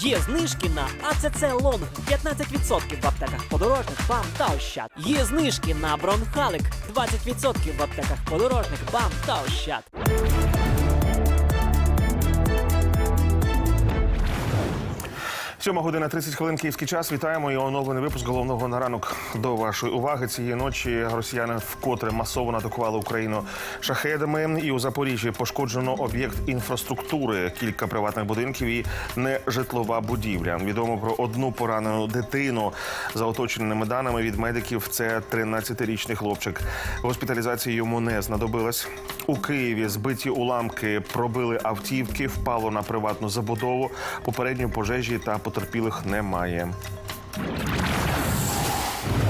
Є знижки на АЦЦ Лонг 15% в аптеках подорожник, БАМ та Ощад. Є знижки на Бронхалик 20% в аптеках подорожник, БАМ та Ощад. Сьома година 30 хвилин київський час. Вітаємо і оновлений випуск головного на ранок до вашої уваги. Цієї ночі росіяни вкотре масово атакували Україну шахедами. І у Запоріжжі пошкоджено об'єкт інфраструктури, кілька приватних будинків і нежитлова будівля. Відомо про одну поранену дитину. За оточеними даними від медиків, це 13-річний хлопчик. Госпіталізація йому не знадобилась. У Києві збиті уламки пробили автівки, впало на приватну забудову. Попередньо пожежі та потерпілих немає.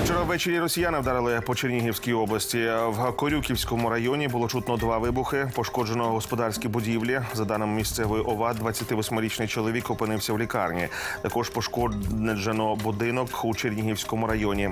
Вчора ввечері росіяни вдарили по Чернігівській області. В Корюківському районі було чутно два вибухи. Пошкоджено господарські будівлі. За даними місцевої ОВА, 28-річний чоловік опинився в лікарні. Також пошкоджено будинок у Чернігівському районі.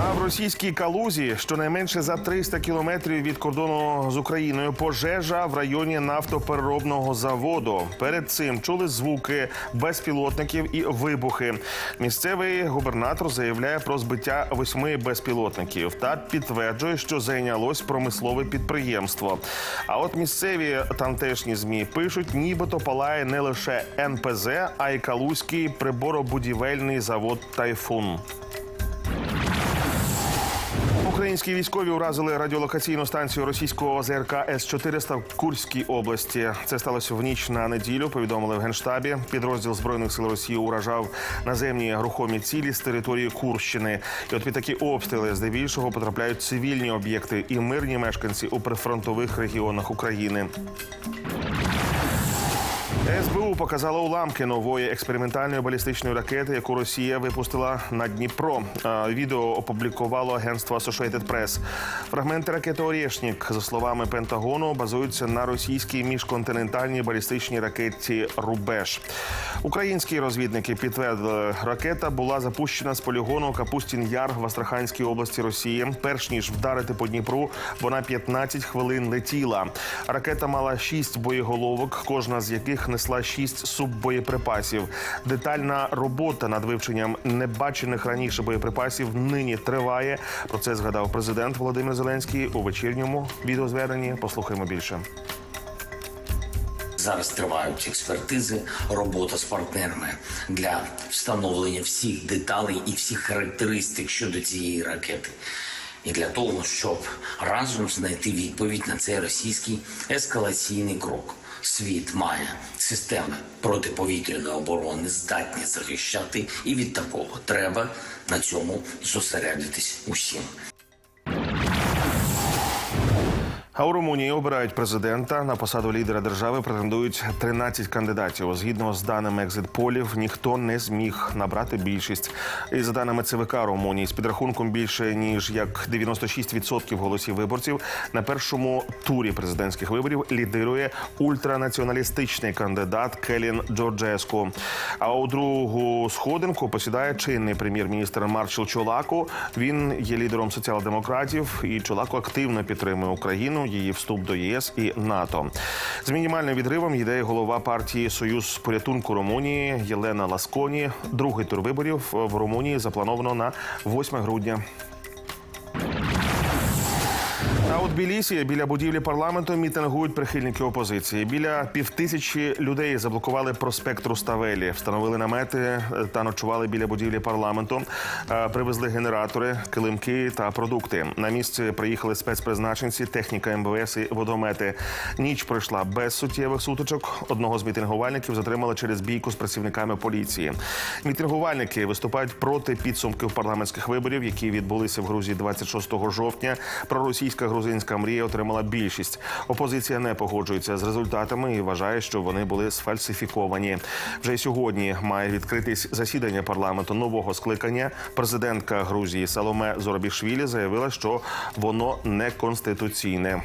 А в російській калузі щонайменше за 300 кілометрів від кордону з Україною пожежа в районі нафтопереробного заводу. Перед цим чули звуки безпілотників і вибухи. Місцевий губернатор заявляє про збиття восьми безпілотників та підтверджує, що зайнялось промислове підприємство. А от місцеві тамтешні змі пишуть, нібито палає не лише НПЗ, а й калузький приборобудівельний завод Тайфун. Українські військові уразили радіолокаційну станцію російського ЗРК С-400 в Курській області. Це сталося в ніч на неділю. Повідомили в генштабі. Підрозділ збройних сил Росії уражав наземні рухомі цілі з території Курщини. І от під такі обстріли здебільшого потрапляють цивільні об'єкти і мирні мешканці у прифронтових регіонах України. СБУ показала уламки нової експериментальної балістичної ракети, яку Росія випустила на Дніпро. Відео опублікувало агентство Associated Press. Фрагменти ракети Орєшнік, за словами Пентагону, базуються на російській міжконтинентальній балістичній ракеті Рубеж. Українські розвідники підтвердили, ракета була запущена з полігону Капустін Яр в Астраханській області Росії. Перш ніж вдарити по Дніпру, вона 15 хвилин летіла. Ракета мала 6 боєголовок, кожна з яких несла 6 суббоєприпасів. Детальна робота над вивченням небачених раніше боєприпасів нині триває. Про це згадав президент Володимир Зеленський у вечірньому відеозверненні. Послухаймо більше. Зараз тривають експертизи, робота з партнерами для встановлення всіх деталей і всіх характеристик щодо цієї ракети. І для того, щоб разом знайти відповідь на цей російський ескалаційний крок. Світ має системи протиповітряної оборони, здатні захищати, і від такого треба на цьому зосередитись усім. А у Румунії обирають президента на посаду лідера держави. Претендують 13 кандидатів. Згідно з даними екзитполів, ніхто не зміг набрати більшість. І за даними ЦВК Румунії, з підрахунком більше ніж як 96% голосів виборців на першому турі президентських виборів лідирує ультранаціоналістичний кандидат Келін Джорджеску. А у другу сходинку посідає чинний прем'єр-міністр Маршал Чолаку. Він є лідером соціал-демократів, і Чолаку активно підтримує Україну, її вступ до єС і НАТО. З мінімальним відривом йде голова партії Союз порятунку Румунії Єлена Ласконі. Другий тур виборів в Румунії заплановано на 8 грудня. А от Білісі біля будівлі парламенту мітингують прихильники опозиції. Біля півтисячі людей заблокували проспект Руставелі, встановили намети е, та ночували біля будівлі парламенту. Е, Привезли генератори, килимки та продукти. На місце приїхали спецпризначенці, техніка МВС і водомети. Ніч пройшла без суттєвих сутичок. Одного з мітингувальників затримали через бійку з працівниками поліції. Мітингувальники виступають проти підсумків парламентських виборів, які відбулися в Грузії 26 жовтня. Проросійська грузинська мрія отримала більшість. Опозиція не погоджується з результатами і вважає, що вони були сфальсифіковані. Вже сьогодні має відкритись засідання парламенту нового скликання. Президентка Грузії Саломе Зоробішвілі заявила, що воно неконституційне.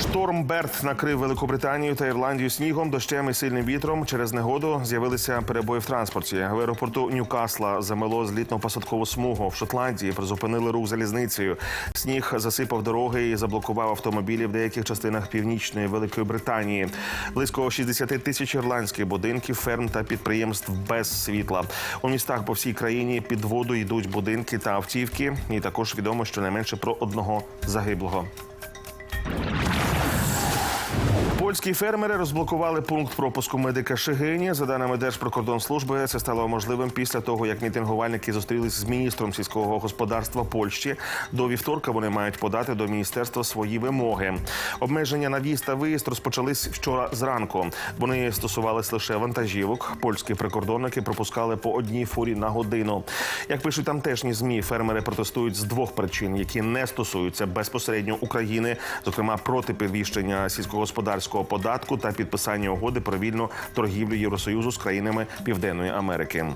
Шторм Берт накрив Великобританію та Ірландію снігом, дощем і сильним вітром. Через негоду з'явилися перебої в транспорті. В аеропорту Ньюкасла замело злітно-посадкову смугу. В Шотландії призупинили рух залізницею. Сніг засипав дороги і заблокував автомобілі в деяких частинах північної Великої Британії. Близько 60 тисяч ірландських будинків, ферм та підприємств без світла. У містах по всій країні під воду йдуть будинки та автівки. І також відомо щонайменше про одного загиблого. Польські фермери розблокували пункт пропуску медика Шигині. За даними Держприкордонслужби, це стало можливим після того, як мітингувальники зустрілись з міністром сільського господарства Польщі. До вівторка вони мають подати до міністерства свої вимоги. Обмеження на в'їзд та виїзд розпочались вчора зранку. Вони стосувались лише вантажівок. Польські прикордонники пропускали по одній фурі на годину. Як пишуть тамтешні змі, фермери протестують з двох причин, які не стосуються безпосередньо України, зокрема проти підвищення сільськогосподарського податку та підписання угоди про вільну торгівлю Євросоюзу з країнами Південної Америки.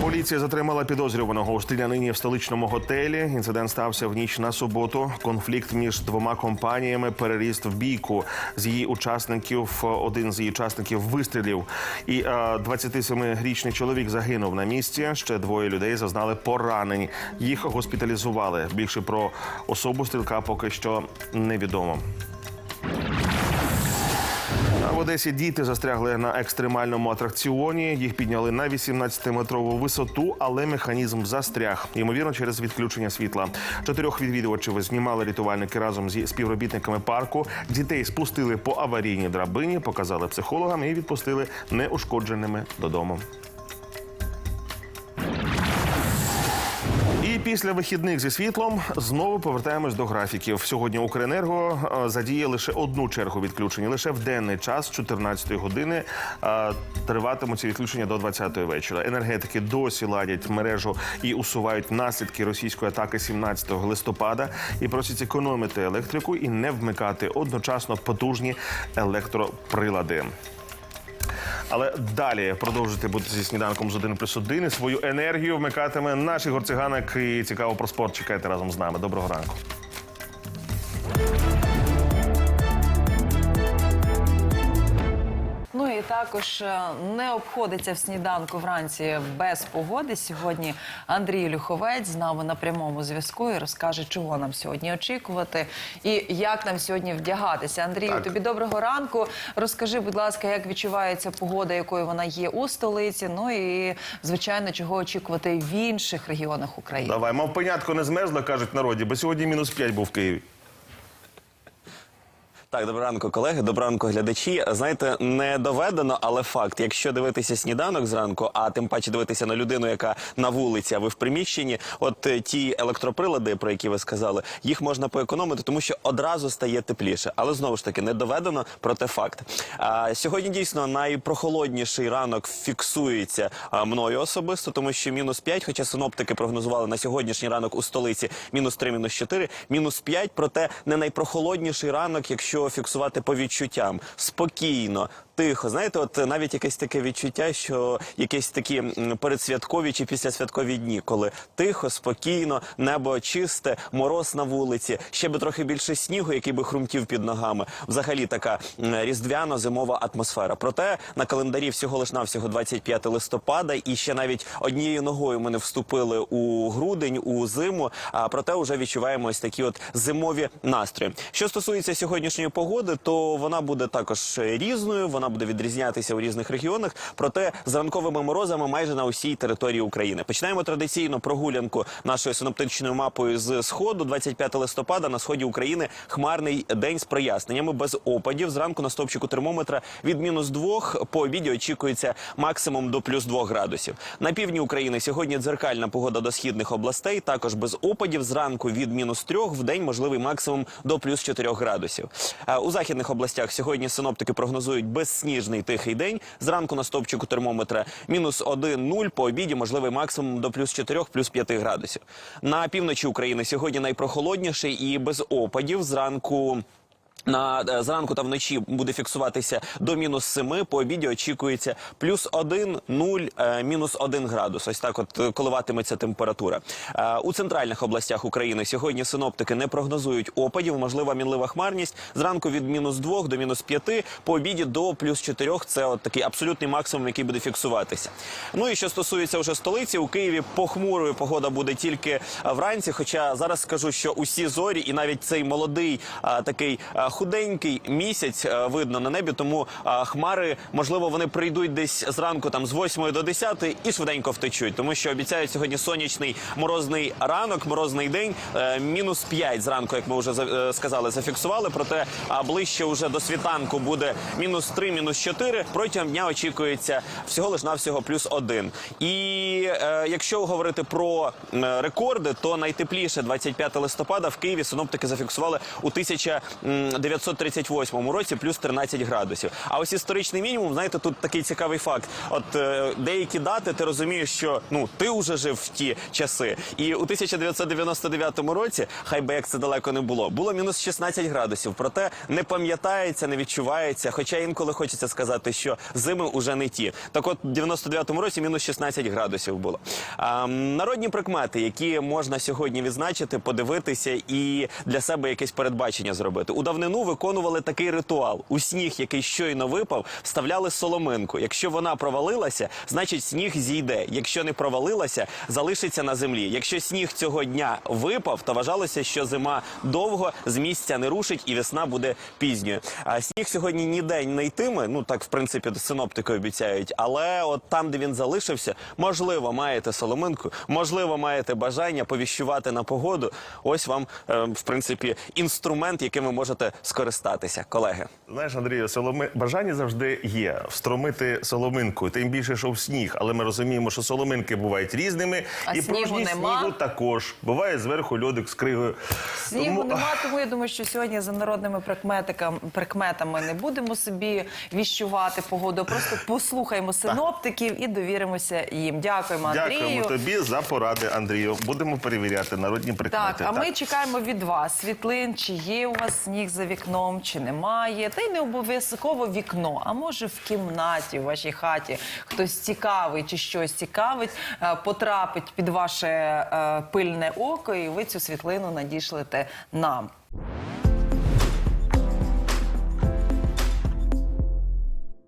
Поліція затримала підозрюваного у стрілянині в столичному готелі. Інцидент стався в ніч на суботу. Конфлікт між двома компаніями переріс в бійку. З її учасників один з її учасників вистрілів. І е, 27-річний чоловік загинув на місці. Ще двоє людей зазнали поранень. Їх госпіталізували. Більше про особу стрілка поки що невідомо. В Одесі діти застрягли на екстремальному атракціоні. Їх підняли на 18-метрову висоту, але механізм застряг. Ймовірно, через відключення світла. Чотирьох відвідувачів знімали рятувальники разом зі співробітниками парку. Дітей спустили по аварійній драбині, показали психологам і відпустили неушкодженими додому. Після вихідних зі світлом знову повертаємось до графіків. Сьогодні Укренерго е, задіє лише одну чергу відключення. Лише в денний час з 14 години е, триватимуть ці відключення до 20-ї вечора. Енергетики досі ладять мережу і усувають наслідки російської атаки 17 листопада і просять економити електрику і не вмикати одночасно потужні електроприлади. Але далі продовжити бути зі сніданком з 1 плюс 1 і свою енергію вмикатиме наш Ігор Циганик. І цікаво про спорт. Чекайте разом з нами. Доброго ранку. Ну і також е, не обходиться в сніданку вранці без погоди. Сьогодні Андрій Люховець з нами на прямому зв'язку і розкаже, чого нам сьогодні очікувати і як нам сьогодні вдягатися. Андрію, Так. тобі доброго ранку. Розкажи, будь ласка, як відчувається погода, якою вона є у столиці. Ну і звичайно, чого очікувати в інших регіонах України. Давай, мав понятко не змерзло, кажуть народі, бо сьогодні мінус 5 був в Києві. Так, доброго ранку, колеги. Доброго ранку, глядачі. Знаєте, не доведено, але факт. Якщо дивитися сніданок зранку, а тим паче дивитися на людину, яка на вулиці, а ви в приміщенні, от е, ті електроприлади, про які ви сказали, їх можна поекономити, тому що одразу стає тепліше. Але знову ж таки не доведено, проте факт. А, сьогодні дійсно найпрохолодніший ранок фіксується а, мною особисто, тому що мінус 5, хоча синоптики прогнозували на сьогоднішній ранок у столиці мінус 3, мінус 4, мінус 5, проте не найпрохолодніший ранок, якщо фіксувати по відчуттям спокійно. Тихо, знаєте, от навіть якесь таке відчуття, що якісь такі передсвяткові чи післясвяткові дні, коли тихо, спокійно, небо чисте, мороз на вулиці, ще би трохи більше снігу, який би хрумтів під ногами. Взагалі така різдвяно-зимова атмосфера. Проте на календарі всього лиш навсього 25 листопада, і ще навіть однією ногою ми не вступили у грудень, у зиму. А проте вже відчуваємо ось такі от зимові настрої. Що стосується сьогоднішньої погоди, то вона буде також різною. Вона буде відрізнятися у різних регіонах. Проте з ранковими морозами майже на усій території України. Починаємо традиційно прогулянку нашою синоптичною мапою з сходу. 25 листопада на сході України хмарний день з проясненнями без опадів. Зранку на стовпчику термометра від мінус 2 по обіді очікується максимум до плюс 2 градусів. На півдні України сьогодні дзеркальна погода до східних областей. Також без опадів. Зранку від мінус 3 в день можливий максимум до плюс 4 градусів. У західних областях сьогодні синоптики прогнозують безсніжний тихий день. Зранку на стовпчику термометра мінус 1-0, по обіді можливий максимум до плюс 4, плюс 5 градусів. На півночі України сьогодні найпрохолодніший і без опадів. Зранку На е, зранку та вночі буде фіксуватися до мінус 7, по обіді очікується плюс 1, 0, е, мінус 1 градус. Ось так от е, коливатиметься температура. У центральних областях України сьогодні синоптики не прогнозують опадів, можлива мінлива хмарність. Зранку від мінус 2 до мінус 5, по обіді до плюс 4. Це от такий абсолютний максимум, який буде фіксуватися. Ну і що стосується вже столиці, у Києві похмурою погода буде тільки вранці. Хоча зараз скажу, що усі зорі і навіть цей молодий такий худенький місяць видно на небі, тому хмари, можливо, вони прийдуть десь зранку там з 8 до 10 і швиденько втечуть, тому що обіцяють сьогодні сонячний морозний ранок, морозний день, е, мінус 5 зранку, як ми вже за- е, сказали, зафіксували. Проте ближче вже до світанку буде мінус 3, мінус 4. Протягом дня очікується всього лиш навсього плюс 1. І е, якщо говорити про е, рекорди, то найтепліше 25 листопада в Києві синоптики зафіксували у 1938 році плюс 13 градусів. А ось історичний мінімум, знаєте, тут такий цікавий факт. От е, деякі дати ти розумієш, що ну ти вже жив в ті часи. І у 1999 році, хай би як це далеко не було, було мінус 16 градусів. Проте не пам'ятається, не відчувається. Хоча інколи хочеться сказати, що зими уже не ті. Так от, в 99-му році мінус 16 градусів було. А, народні прикмети, які можна сьогодні відзначити, подивитися і для себе якесь передбачення зробити. У давнину виконували такий ритуал. У сніг, який щойно випав, вставляли соломинку. Якщо вона провалилася, значить сніг зійде. Якщо не провалилася, залишиться на землі. Якщо сніг цього дня випав, то вважалося, що зима довго з місця не рушить і весна буде пізньою. А сніг сьогодні ніде не йтиме. Ну так в принципі синоптики обіцяють. Але от там, де він залишився, можливо, маєте соломинку, можливо, маєте бажання повіщувати на погоду. Ось вам е, в принципі інструмент, яким ви можете скористатися, колеги. Знаєш, Андрію, соломи... бажання завжди є встромити соломинку, тим більше, що в сніг. Але ми розуміємо, що соломинки бувають різними, А і снігу нема? снігу також. Буває зверху льодик з кригою. Снігу Тому- нема, тому я думаю, що сьогодні за народними прикметикам- прикметами не будемо собі віщувати погоду. Просто послухаємо синоптиків і довіримося їм. Дякуємо, Андрію. Дякуємо тобі за поради, Андрію. Будемо перевіряти народні прикмети. Так, а ми чекаємо від вас світлин, чи є у вас сніг за вікном, чи немає. Та й не обов'язково вікно, а може в кімнаті, в вашій хаті хтось цікавий чи щось цікавить, е, потрапить під ваше е, пильне око, і ви цю світлину надішлете нам.